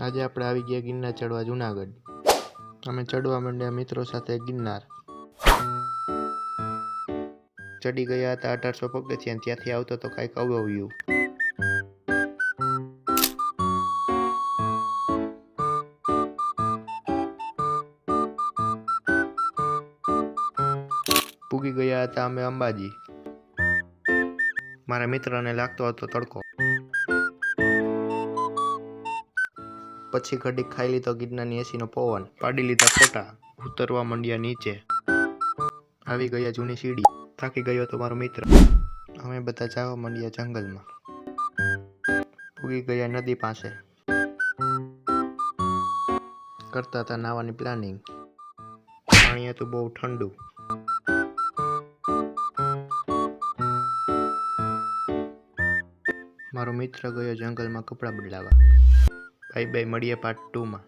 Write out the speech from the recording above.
આજે આપણે આવી ગયા ગિરનાર ચડવા જુનાગઢ. અમે ચડવા માંડ્યા મિત્રો સાથે ગિરનાર. ચડી ગયા હતા અઢારસો પગથિયા ત્યાંથી આવતો તો કાંઈક આવો પૂગી ગયા હતા અમે અંબાજી. મારા મિત્રને લાગતો હતો તડકો. પછી ઘડીક ખાઈ લીધો ગિરનારની એસીનો પવન, પાડી લીધા ફોટા, ઉતરવા માંડ્યા નીચે. આવી ગયા જૂની સીડી, થાકી ગયો તો મારો મિત્ર. અમે બધા જવા માંડ્યા જંગલમાં. પૂગી ગયા નદી પાસે. કરતા હતા નાવાની પ્લાનિંગ. પાણી હતું બહુ ઠંડુ. મારો મિત્ર ગયો જંગલમાં કપડાં બદલાવા. બાય બાય મળીએ પાર્ટ ટુમાં